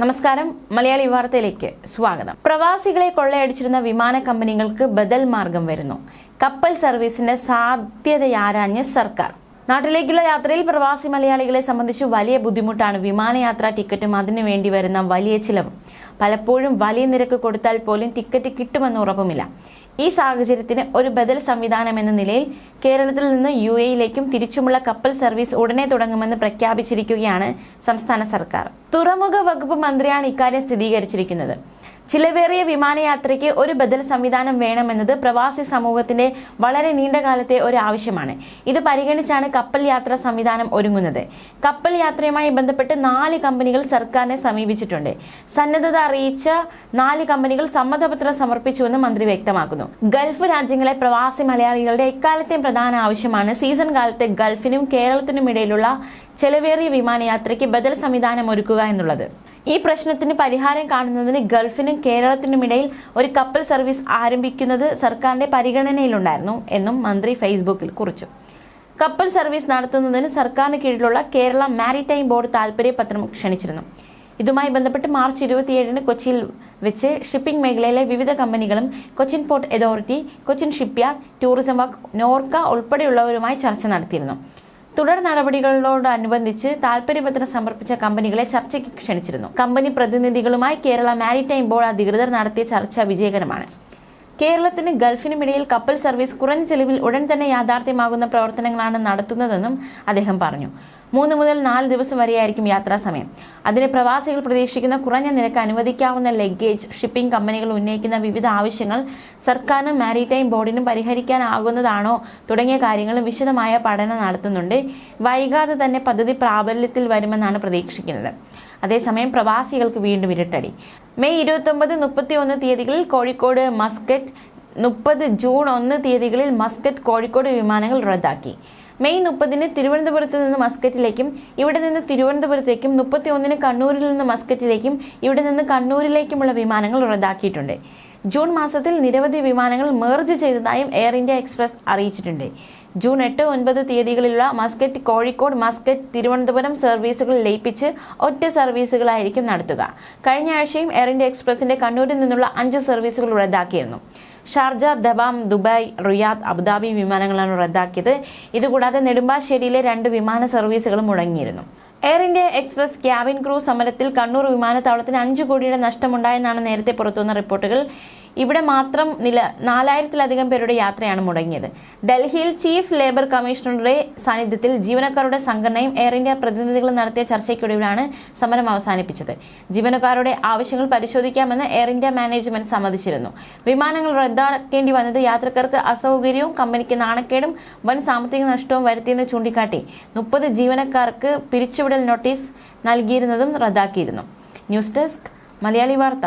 നമസ്കാരം. മലയാളി വാർത്തയിലേക്ക് സ്വാഗതം. പ്രവാസികളെ കൊള്ളയടിച്ചിരുന്ന വിമാന കമ്പനികൾക്ക് ബദൽ മാർഗം വരുന്നു. കപ്പൽ സർവീസിന്റെ സാധ്യതയാരാഞ്ഞ് സർക്കാർ. നാട്ടിലേക്കുള്ള യാത്രയിൽ പ്രവാസി മലയാളികളെ സംബന്ധിച്ച് വലിയ ബുദ്ധിമുട്ടാണ് വിമാനയാത്രാ ടിക്കറ്റും അതിനു വേണ്ടി വരുന്ന വലിയ ചിലവും. പലപ്പോഴും വലിയ നിരക്ക് കൊടുത്താൽ പോലും ടിക്കറ്റ് കിട്ടുമെന്ന് ഉറപ്പുമില്ല. ഈ സാഹചര്യത്തിന് ഒരു ബദൽ സംവിധാനം എന്ന നിലയിൽ കേരളത്തിൽ നിന്ന് യു എയിലേക്കും തിരിച്ചുമുള്ള കപ്പൽ സർവീസ് ഉടനെ തുടങ്ങുമെന്ന് പ്രഖ്യാപിച്ചിരിക്കുകയാണ് സംസ്ഥാന സർക്കാർ. തുറമുഖ വകുപ്പ് മന്ത്രിയാണ് ഇക്കാര്യം സ്ഥിരീകരിച്ചിരിക്കുന്നത്. ചിലവേറിയ വിമാനയാത്രയ്ക്ക് ഒരു ബദൽ സംവിധാനം വേണമെന്നത് പ്രവാസി സമൂഹത്തിന്റെ വളരെ നീണ്ടകാലത്തെ ഒരു ആവശ്യമാണ്. ഇത് പരിഗണിച്ചാണ് കപ്പൽ യാത്രാ സംവിധാനം ഒരുങ്ങുന്നത്. കപ്പൽ യാത്രയുമായി ബന്ധപ്പെട്ട് നാല് കമ്പനികൾ സർക്കാരിനെ സമീപിച്ചിട്ടുണ്ട്. സന്നദ്ധത അറിയിച്ച നാല് കമ്പനികൾ സമ്മതപത്രം സമർപ്പിച്ചുവെന്ന് മന്ത്രി വ്യക്തമാക്കുന്നു. ഗൾഫ് രാജ്യങ്ങളെ പ്രവാസി മലയാളികളുടെ എക്കാലത്തെയും പ്രധാന ആവശ്യമാണ് സീസൺ കാലത്തെ ഗൾഫിനും കേരളത്തിനും ഇടയിലുള്ള ചെലവേറിയ വിമാനയാത്രയ്ക്ക് ബദൽ സംവിധാനം ഒരുക്കുക എന്നുള്ളത്. ഈ പ്രശ്നത്തിന് പരിഹാരം കാണുന്നതിന് ഗൾഫിനും കേരളത്തിനുമിടയിൽ ഒരു കപ്പൽ സർവീസ് ആരംഭിക്കുന്നത് സർക്കാരിന്റെ പരിഗണനയിലുണ്ടായിരുന്നു എന്നും മന്ത്രി ഫേസ്ബുക്കിൽ കുറിച്ചു. കപ്പൽ സർവീസ് നടത്തുന്നതിന് സർക്കാരിന് കീഴിലുള്ള കേരള മാരിടൈം ബോർഡ് താൽപര്യപത്രം ക്ഷണിച്ചിരുന്നു. ഇതുമായി ബന്ധപ്പെട്ട് മാർച്ച് ഇരുപത്തിയേഴിന് കൊച്ചിയിൽ വെച്ച് ഷിപ്പിംഗ് മേഖലയിലെ വിവിധ കമ്പനികളും Cochin port authority Cochin shipyard tourism വകുപ്പ് നോർക്ക ഉൾപ്പെടെയുള്ളവരുമായി ചർച്ച നടത്തിയിരുന്നു. തുടർ നടപടികളോടനുബന്ധിച്ച് താൽപര്യപത്രം സമർപ്പിച്ച കമ്പനികളെ ചർച്ചയ്ക്ക് ക്ഷണിച്ചിരുന്നു. കമ്പനി പ്രതിനിധികളുമായി കേരള മാരിടൈം ബോർഡ് അധികൃതർ നടത്തിയ ചർച്ച വിജയകരമാണ്. കേരളത്തിന് ഗൾഫിനുമിടയിൽ കപ്പൽ സർവീസ് കുറഞ്ഞ ചെലവിൽ ഉടൻ തന്നെ യാഥാർത്ഥ്യമാകുന്ന പ്രവർത്തനങ്ങളാണ് നടത്തുന്നതെന്നും അദ്ദേഹം പറഞ്ഞു. മൂന്ന് മുതൽ നാല് ദിവസം വരെയായിരിക്കും യാത്രാ സമയം അതിന് പ്രവാസികൾ പ്രതീക്ഷിക്കുന്ന കുറഞ്ഞ നിരക്ക് അനുവദിക്കാവുന്ന ലഗേജ് ഷിപ്പിംഗ് കമ്പനികൾ ഉന്നയിക്കുന്ന വിവിധ ആവശ്യങ്ങൾ സർക്കാരിനും മാരിടൈം ബോർഡിനും പരിഹരിക്കാനാകുന്നതാണോ തുടങ്ങിയ കാര്യങ്ങളും വിശദമായ പഠനം നടത്തുന്നുണ്ട്. വൈകാതെ തന്നെ പദ്ധതി പ്രാബല്യത്തിൽ വരുമെന്നാണ് പ്രതീക്ഷിക്കുന്നത്. അതേസമയം പ്രവാസികൾക്ക് വീണ്ടും ഇരട്ടടി. മെയ് ഇരുപത്തൊമ്പത് മുപ്പത്തി ഒന്ന് തീയതികളിൽ കോഴിക്കോട് മസ്കറ്റ് മുപ്പത് ജൂൺ ഒന്ന് തീയതികളിൽ മസ്കറ്റ് കോഴിക്കോട് വിമാനങ്ങൾ റദ്ദാക്കി. മെയ് മുപ്പതിന് തിരുവനന്തപുരത്ത് നിന്ന് മസ്കറ്റിലേക്കും ഇവിടെ നിന്ന് തിരുവനന്തപുരത്തേക്കും മുപ്പത്തി ഒന്നിന് കണ്ണൂരിൽ നിന്ന് മസ്കറ്റിലേക്കും ഇവിടെ നിന്ന് കണ്ണൂരിലേക്കുമുള്ള വിമാനങ്ങൾ റദ്ദാക്കിയിട്ടുണ്ട്. ജൂൺ മാസത്തിൽ നിരവധി വിമാനങ്ങൾ മെർജ് ചെയ്തതായും എയർ ഇന്ത്യ എക്സ്പ്രസ് അറിയിച്ചിട്ടുണ്ട്. ജൂൺ എട്ട് ഒൻപത് തീയതികളിലുള്ള മസ്കറ്റ് കോഴിക്കോട് മസ്കറ്റ് തിരുവനന്തപുരം സർവീസുകൾ ലയിപ്പിച്ച് ഒറ്റ സർവീസുകളായിരിക്കും നടത്തുക. കഴിഞ്ഞ ആഴ്ചയും എയർ ഇന്ത്യ എക്സ്പ്രസിന്റെ കണ്ണൂരിൽ നിന്നുള്ള അഞ്ച് സർവീസുകൾ റദ്ദാക്കിയിരുന്നു. Sharjah Dammam Dubai Riyadh Abu Dhabi വിമാനങ്ങളാണ് റദ്ദാക്കിയത്. ഇതുകൂടാതെ നെടുമ്പാശ്ശേരിയിലെ രണ്ട് വിമാന സർവീസുകളും മുടങ്ങിയിരുന്നു. Air India express cabin crew സമരത്തിൽ കണ്ണൂർ വിമാനത്താവളത്തിന് അഞ്ചു കോടിയുടെ നഷ്ടമുണ്ടായെന്നാണ് നേരത്തെ പുറത്തുവന്ന റിപ്പോർട്ടുകൾ. ഇവിടെ മാത്രം നില നാലായിരത്തിലധികം പേരുടെ യാത്രയാണ് മുടങ്ങിയത്. ഡൽഹിയിൽ ചീഫ് ലേബർ കമ്മീഷണറുടെ സാന്നിധ്യത്തിൽ ജീവനക്കാരുടെ സംഘടനയും എയർ ഇന്ത്യ പ്രതിനിധികളും നടത്തിയ ചർച്ചയ്ക്കൊടുവിലാണ് സമരം അവസാനിപ്പിച്ചത്. ജീവനക്കാരുടെ ആവശ്യങ്ങൾ പരിശോധിക്കാമെന്ന് എയർ ഇന്ത്യ മാനേജ്മെന്റ് സമ്മതിച്ചിരുന്നു. വിമാനങ്ങൾ റദ്ദാക്കേണ്ടി വന്നത് യാത്രക്കാർക്ക് അസൗകര്യവും കമ്പനിക്ക് നാണക്കേടും വൻ സാമ്പത്തിക നഷ്ടവും വരുത്തിയെന്ന് ചൂണ്ടിക്കാട്ടി മുപ്പത് ജീവനക്കാർക്ക് പിരിച്ചുവിടൽ നോട്ടീസ് നൽകിയിരുന്നതും റദ്ദാക്കിയിരുന്നു. ന്യൂസ് ഡെസ്ക് മലയാളി വാർത്ത.